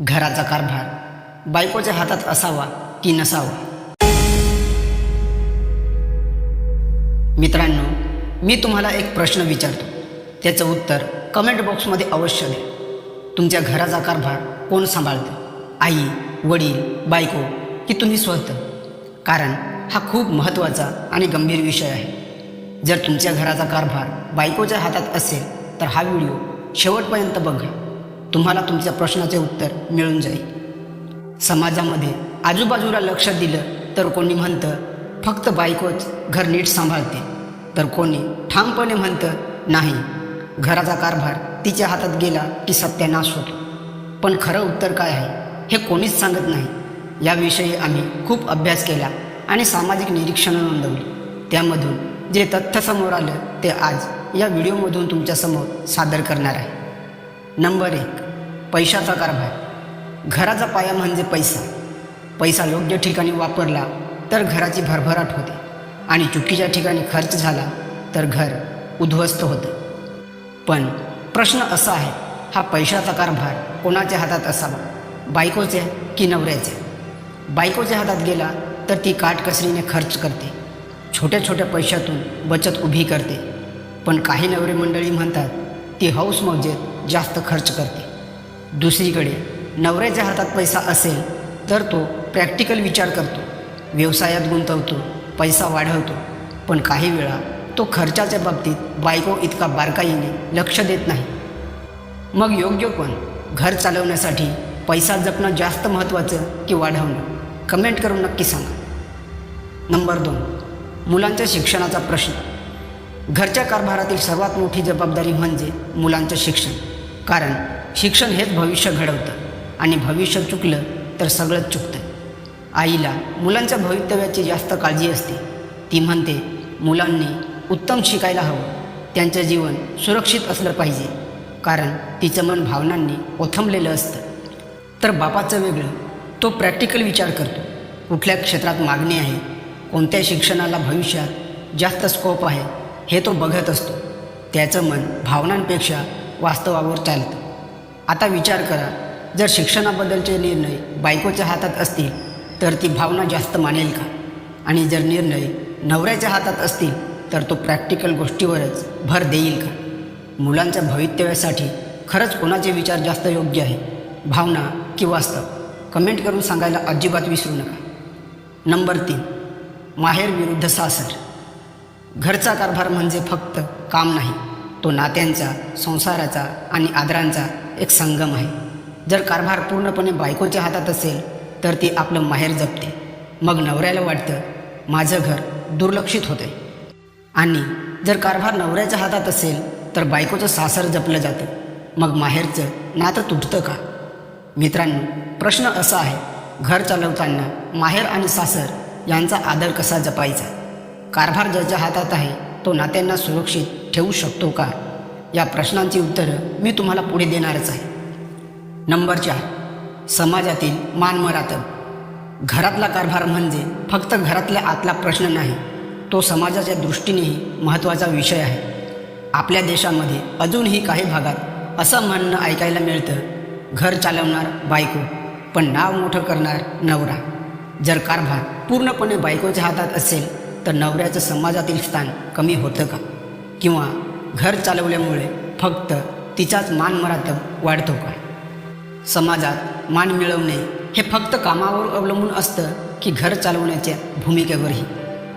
घराचा कारभार बायकोच्या हातात असावा की नसावा? मित्रांनो मी तुम्हाला एक प्रश्न विचारतो. त्याचं उत्तर कमेंट बॉक्समध्ये अवश्य द्या. तुमच्या घराचा कारभार कोण सांभाळतं? आई वडील बायको की तुम्ही स्वतः? कारण हा खूप महत्त्वाचा आणि गंभीर विषय आहे. जर तुमच्या घराचा कारभार बायकोच्या हातात असेल तर हा व्हिडिओ शेवटपर्यंत बघा. तुम्हाला तुमच्या प्रश्नाचे उत्तर मिळून जाईल. समाजामध्ये आजूबाजूला लक्ष दिलं तर कोणी म्हणतं फक्त बायकोच घर नीट सांभाळते. तर कोणी ठामपणे म्हणतं नाही घराचा कारभार तिच्या हातात गेला की सत्यानाश होतो. पण खरं उत्तर काय आहे हे कोणीच सांगत नाही. याविषयी आम्ही खूप अभ्यास केला आणि सामाजिक निरीक्षणं नोंदवली. त्यामधून जे तथ्य समोर आलं ते आज या व्हिडिओमधून तुमच्यासमोर सादर करणार आहे. नंबर एक पैशाचा कारभार. घराचा पाया म्हणजे पैसा. पैसा योग्य ठिकाणी वापरला तर घराची भरभराट होते आणि चुकीच्या ठिकाणी खर्च झाला तर घर उद्ध्वस्त होतं. पण प्रश्न असा आहे हा पैशाचा कारभार कोणाच्या हातात असावा बायकोचे की नवऱ्याचे? बायकोच्या हातात गेला तर ती काटकसरीने खर्च करते छोट्या छोट्या पैशातून बचत उभी करते. पण काही नवरे मंडळी म्हणतात ती हौस मौजेत जास्त खर्च करते. दुसरीकडे नवऱ्याच्या हातात पैसा असेल तर तो प्रॅक्टिकल विचार करतो. व्यवसायात गुंतवतो पैसा वाढवतो पण काही वेळा तो खर्चाच्या बाबतीत बायको इतका बारकाईने लक्ष देत नाही. मग योग्य कोण? घर चालवण्यासाठी पैसा जपणं जास्त महत्त्वाचं की वाढवणं? कमेंट करून नक्की सांगा. नंबर दोन मुलांच्या शिक्षणाचा प्रश्न. घरच्या कारभारातील सर्वात मोठी जबाबदारी म्हणजे मुलांचं शिक्षण. कारण शिक्षण हेच भविष्य घडवतं. आणि भविष्य चुकलं तर सगळंच चुकतं. आईला मुलांच्या भवितव्याची जास्त काळजी असते. ती म्हणते मुलांनी उत्तम शिकायला हवं. त्यांचं जीवन सुरक्षित असलं पाहिजे. कारण तिचं मन भावनांनी ओथंबलेलं असतं. तर बापाचं वेगळं. तो प्रॅक्टिकल विचार करतो. कुठल्या क्षेत्रात मागणी आहे? कोणत्या शिक्षणाला भविष्यात जास्त स्कोप आहे? हे तो बघत असतो. त्याचं मन भावनांपेक्षा वास्तवावर चालतं. आता विचार करा जर शिक्षणाबद्दलचे निर्णय बायकोच्या हातात असतील तर ती भावना जास्त मानेल का? आणि जर निर्णय नवऱ्याच्या हातात असतील तर तो प्रॅक्टिकल गोष्टीवरच भर देईल का? मुलांच्या भवितव्यासाठी खरंच कोणाचे विचार जास्त योग्य आहे? भावना की वास्तव? कमेंट करून सांगायला अजिबात विसरू नका. नंबर तीन माहेर विरुद्ध सासर. घरचा कारभार म्हणजे फक्त काम नाही. तो नात्यांचा संसाराचा आणि आदरांचा एक संगम आहे. जर कारभार पूर्णपणे बायकोच्या हातात असेल तर ती आपलं माहेर जपते. मग नवऱ्याला वाटतं माझं घर दुर्लक्षित होते आणि जर कारभार नवऱ्याच्या हातात असेल तर बायकोचं सासर जपलं जातं. मग माहेरचं नातं तुटतं का? मित्रांनो प्रश्न असा आहे घर चालवताना माहेर आणि सासर यांचा आदर कसा जपायचा? कारभार ज्याच्या हातात आहे तो नात्यांना सुरक्षित ठेवू शकतो का? या प्रश्नांची उत्तरं मी तुम्हाला पुढे देणारच आहे. नंबर चार समाजातील मानमरातब घरातला कारभार म्हणजे फक्त घरातल्या आतला प्रश्न नाही तो समाजाच्या दृष्टीनेही महत्त्वाचा विषय आहे. आपल्या देशामध्ये अजूनही काही भागात असं म्हणणं ऐकायला मिळतं घर चालवणार बायको पण नाव मोठं करणार नवरा. जर कारभार पूर्णपणे बायकोच्या हातात असेल तर नवऱ्याचं समाजातील स्थान कमी होतं का? किंवा घर चालवल्यामुळे फक्त तिचाच मान मरातब वाढतो का? समाजात मान मिळवणे हे फक्त कामावर अवलंबून असतं की घर चालवण्याच्या भूमिकेवरही?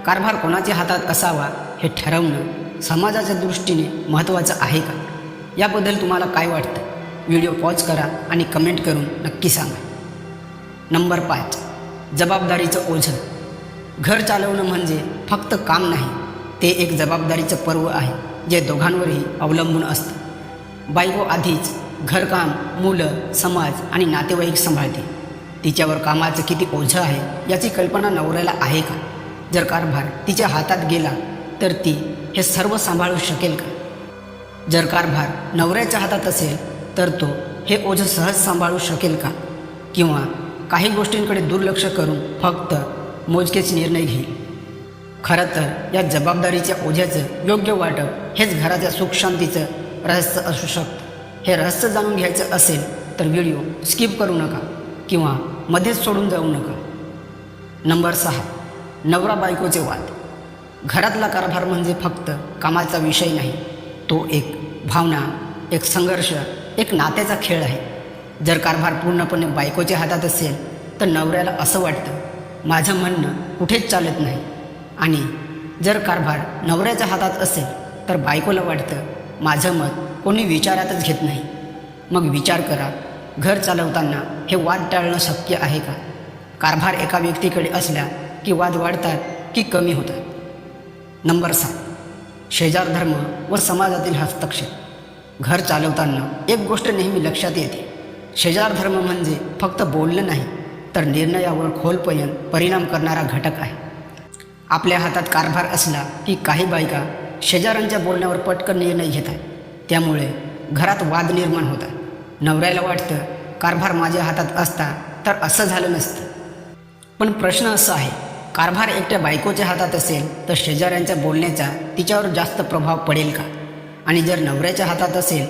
कारभार कोणाच्या हातात असावा हे ठरवणं समाजाच्या दृष्टीने महत्त्वाचं आहे का? याबद्दल तुम्हाला काय वाटतं? व्हिडिओ पॉज करा आणि कमेंट करून नक्की सांगा. नंबर पाच. जबाबदारीचं ओझं. घर चालवणं म्हणजे फक्त काम नाही ते एक जबाबदारीचं पर्व आहे जे दोघांवरही अवलंबून असतं. बायको आधीच घरकाम मुलं समाज आणि नातेवाईक सांभाळते. तिच्यावर कामाचं किती ओझं आहे याची कल्पना नवऱ्याला आहे का? जर कारभार तिच्या हातात गेला तर ती हे सर्व सांभाळू शकेल का? जर कारभार नवऱ्याच्या हातात असेल तर तो हे ओझं सहज सांभाळू शकेल का? किंवा काही गोष्टींकडे दुर्लक्ष करून फक्त मोजकेच निर्णय घेईल. खरं तर या जबाबदारीच्या ओझ्याचं योग्य वाटप हेच घराच्या सुखशांतीचं रहस्य असू शकतं. हे रहस्य जाणून घ्यायचं असेल तर व्हिडिओ स्किप करू नका किंवा मध्येच सोडून जाऊ नका. नंबर सहा नवरा बायकोचे वाद. घरातला कारभार म्हणजे फक्त कामाचा विषय नाही तो एक भावना एक संघर्ष एक नात्याचा खेळ आहे. जर कारभार पूर्णपणे बायकोच्या हातात असेल तर नवऱ्याला असं वाटतं माझं म्हणणं कुठेच चालत नाही. आणि जर कारभार नवऱ्याच्या हातात असेल तर बायकोला वाटतं माझं मत कोणी विचारातच घेत नाही. मग विचार करा घर चालवताना हे वाद टाळणं शक्य आहे का? कारभार एका व्यक्तीकडे असल्या की वाद वाढतात की कमी होतात? नंबर सात. शेजार धर्म व समाजातील हस्तक्षेप. घर चालवताना एक गोष्ट नेहमी लक्षात येते. शेजार धर्म म्हणजे फक्त बोलणं नाही तर निर्णयावर खोलपर्यंत परिणाम करणारा घटक आहे. आपल्या हातात कारभार असला की काही बायका शेजाऱ्यांच्या बोलण्यावर पटकन निर्णय घेतात. त्यामुळे घरात वाद निर्माण होतात. नवऱ्याला वाटतं कारभार माझ्या हातात असता तर असं झालं नसतं. पण प्रश्न असा आहे कारभार एकट्या बायकोच्या हातात असेल तर शेजाऱ्यांच्या बोलण्याचा तिच्यावर जास्त प्रभाव पडेल का? आणि जर नवऱ्याच्या हातात असेल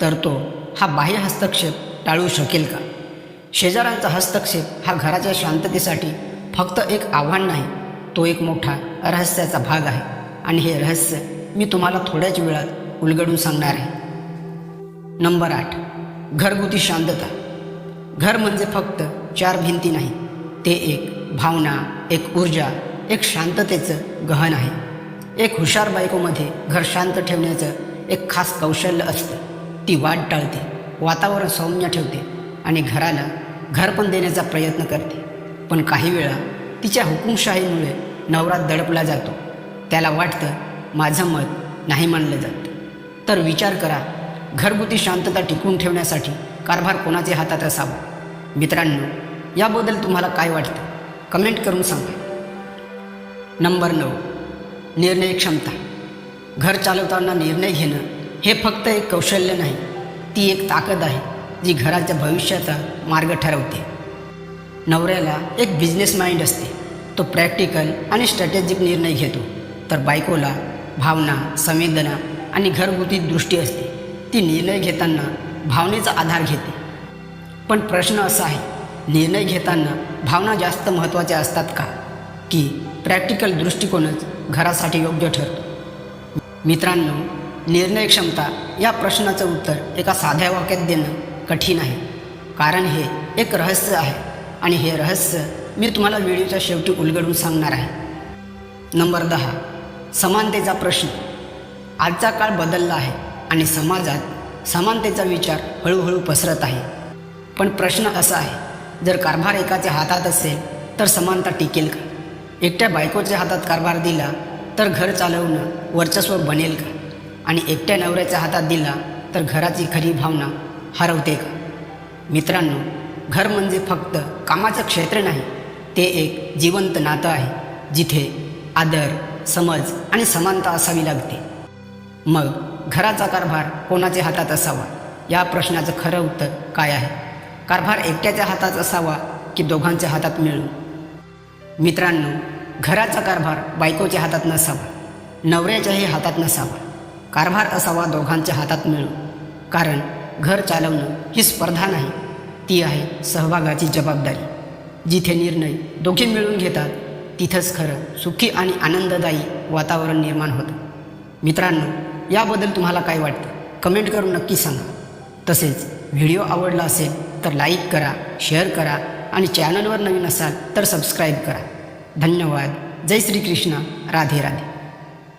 तर तो हा बाह्य हस्तक्षेप टाळू शकेल का? शेजाऱ्यांचा हस्तक्षेप हा घराच्या शांततेसाठी फक्त एक आव्हान नाही तो एक मोठा रहस्याचा भाग आहे. आणि हे रहस्य मी तुम्हाला थोड्याच वेळात उलगडून सांगणार आहे. नंबर आठ. घरगुती शांतता. घर म्हणजे फक्त चार भिंती नाही ते एक भावना एक ऊर्जा एक शांततेचं गहन आहे. एक हुशार बायकोमध्ये घर शांत ठेवण्याचं एक खास कौशल्य असतं. ती वाट टाळते वातावरण सौम्य ठेवते आणि घराला घर पण देण्याचा प्रयत्न करते. पण काही वेळा तिच्या हुकुमशाहीमुळे नवरा दडपला जातो. त्याला वाटतं माझं मत नाही मानलं जात. तर विचार करा घरगुती शांतता टिकवून ठेवण्यासाठी कारभार कोणाच्या हातात असावा? मित्रांनो याबद्दल तुम्हाला काय वाटतं? कमेंट करून सांगा. नंबर नऊ निर्णय क्षमता. घर चालवताना निर्णय घेणं हे फक्त एक कौशल्य नाही ती एक ताकद आहे. जी घराच्या भविष्याचा मार्ग ठरवते. नवऱ्याला एक बिझनेस माइंड असते. तो प्रॅक्टिकल आणि स्ट्रॅटेजिक निर्णय घेतो. तर बायकोला भावना संवेदना आणि घरगुती दृष्टी असते. ती निर्णय घेताना भावनेचा आधार घेते. पण प्रश्न असा आहे निर्णय घेताना भावना जास्त महत्त्वाच्या असतात का? की प्रॅक्टिकल दृष्टिकोनच घरासाठी योग्य ठरतो. मित्रांनो निर्णय क्षमता या प्रश्नाचं उत्तर एका साध्या वाक्यात देणं कठीण आहे. कारण हे एक रहस्य आहे. आणि हे रहस्य मी तुम्हाला व्हिडिओच्या शेवटी उलगडून सांगणार आहे. नंबर दहा. समानतेचा प्रश्न. आजचा काळ बदलला आहे आणि समाजात समानतेचा विचार हळूहळू पसरत आहे. पण प्रश्न असा आहे जर कारभार एकाच्या हातात असेल तर समानता टिकेल का? एकट्या बायकोच्या हातात कारभार दिला तर घर चालवणं वर्चस्व बनेल का? आणि एकट्या नवऱ्याच्या हातात दिला तर घराची खरी भावना हरवते का मित्रांनो घर म्हणजे फक्त कामाचं क्षेत्र नाही ते एक जिवंत नातं आहे जिथे आदर समज आणि समानता असावी लागते. मग घराचा कारभार कोणाच्या हातात असावा? या प्रश्नाचं खरं उत्तर काय आहे? कारभार एकट्याच्या हातात असावा की दोघांच्या हातात मिळून? मित्रांनो घराचा कारभार बायकोच्या हातात नसावा नवऱ्याच्याही हातात नसावा. कारभार असावा दोघांच्या हातात मिळून. कारण घर चालवणं ही स्पर्धा नाही. ती आहे सहभागाची जबाबदारी. जिथे निर्णय दोघे मिळून घेतात तिथंच खरं सुखी आणि आनंददायी वातावरण निर्माण होतं. मित्रांनो याबद्दल तुम्हाला काय वाटतं? कमेंट करून नक्की सांगा. तसेच व्हिडिओ आवडला असेल तर लाईक करा शेअर करा आणि चॅनलवर नवीन असाल तर सबस्क्राईब करा. धन्यवाद. जय श्रीकृष्ण. राधे राधे.